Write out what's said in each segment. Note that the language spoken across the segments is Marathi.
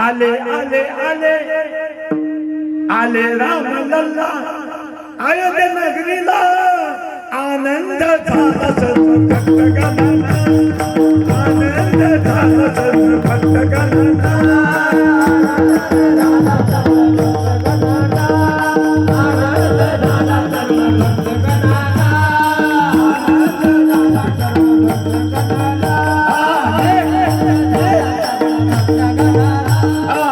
आले आले आले। आले राम लल्ला अयोध्या नगरीला आनंद झाला भक्त आनंद झाला भक्त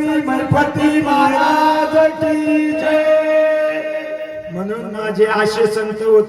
संत कवी गणपती महाराज की जय. म्हणून माझे आशे संत होते.